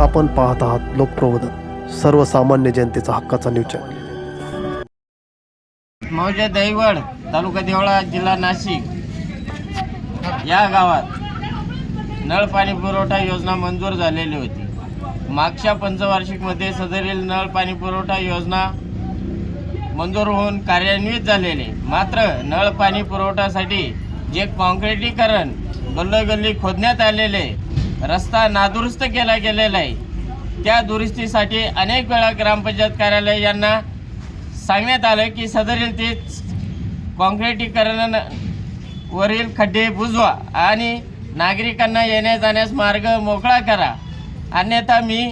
आपण पाहत आहात लोकप्रबोधन सर्वसामान्य जनतेचा हक्काचा न्यूज चॅनल मौजे दहिवड तालुका देवळा जिल्हा नाशिक. या गावात नळ पाणी पुरवठा योजना मंजूर झालेली होती. मागच्या पंचवार्षिकमध्ये सदरील नळ पाणी पुरवठा योजना मंजूर होऊन कार्यान्वित झालेले. मात्र नळ पाणी पुरवठ्यासाठी जे कॉन्क्रिटीकरण गल्लोगल्ली खोदण्यात आलेले रस्ता नादुरुस्त केला गेलेला आहे. त्या दुरुस्तीसाठी अनेक वेळा ग्रामपंचायत कार्यालय यांना सांगण्यात आलं की सदरील ते कॉन्क्रिटीकरण वरील खड्डे बुजवा आणि नागरिकांना येण्या जाण्यास मार्ग मोकळा करा. अन्यथा मी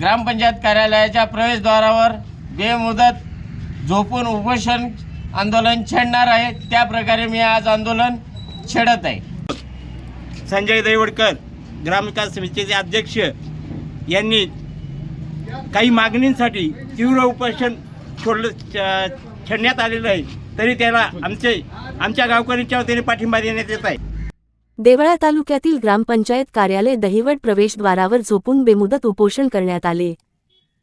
ग्रामपंचायत कार्यालयाच्या प्रवेशद्वारावर बेमुदत झोपून उपोषण आंदोलन छेडणार आहे. त्याप्रकारे मी आज आंदोलन छेडत आहे. संजय दैवडकर ग्रामविकास समितीचे अध्यक्ष यांनी काही मागणींसाठी तीव्र उपोषण सोडलं छेडण्यात आलेलं आहे. तरी त्याला आमचे आमच्या गावकऱ्यांच्या वतीने पाठिंबा देण्यात येत आहे. देवळा तालुक्यातील ग्रामपंचायत कार्यालय दहिवड प्रवेशद्वारावर झोपून बेमुदत उपोषण करण्यात आले.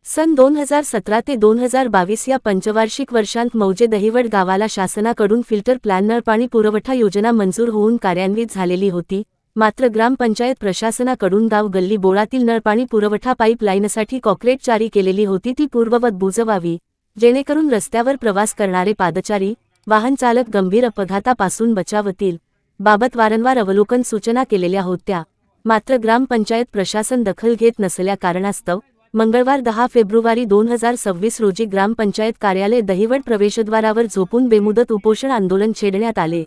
सन दोन हजार सतरा ते दोन हजार बावीस या पंचवार्षिक वर्षांत मौजे दहिवड गावाला शासनाकडून फिल्टर प्लॅन पाणी पुरवठा योजना मंजूर होऊन कार्यान्वित झालेली होती. मात्र ग्रामपंचायत प्रशासनाकडून गाव गल्ली बोळातील नळपाणी पुरवठा पाईपलाईनसाठी कॉक्रेट जारी केलेली होती ती पूर्ववत बुजवावी जेणेकरून रस्त्यावर प्रवास करणारे पादचारी वाहन चालक गंभीर अपघातापासून बचावतील बाबत वारंवार अवलोकन सूचना केलेल्या होत्या. मात्र ग्रामपंचायत प्रशासन दखल घेत नसल्या कारणास्तव मंगळवार दहा फेब्रुवारी दोन हजार सव्वीस रोजी ग्रामपंचायत कार्यालय दहिवड प्रवेशद्वारावर झोपून बेमुदत उपोषण आंदोलन छेडण्यात आले.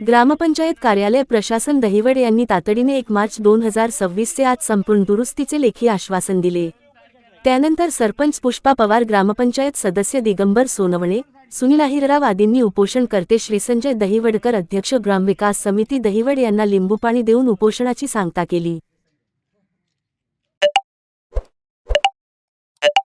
ग्रामपंचायत कार्यालय प्रशासन दहिवड यांनी तातडीने एक मार्च दोन हजार सव्वीसचे आज संपूर्ण दुरुस्तीचे लेखी आश्वासन दिले. त्यानंतर सरपंच पुष्पा पवार ग्रामपंचायत सदस्य दिगंबर सोनवणे सुनील अहिरराव आदींनी उपोषणकर्ते श्री संजय दहिवडकर अध्यक्ष ग्रामविकास समिती दहिवड यांना लिंबू पाणी देऊन उपोषणाची सांगता केली.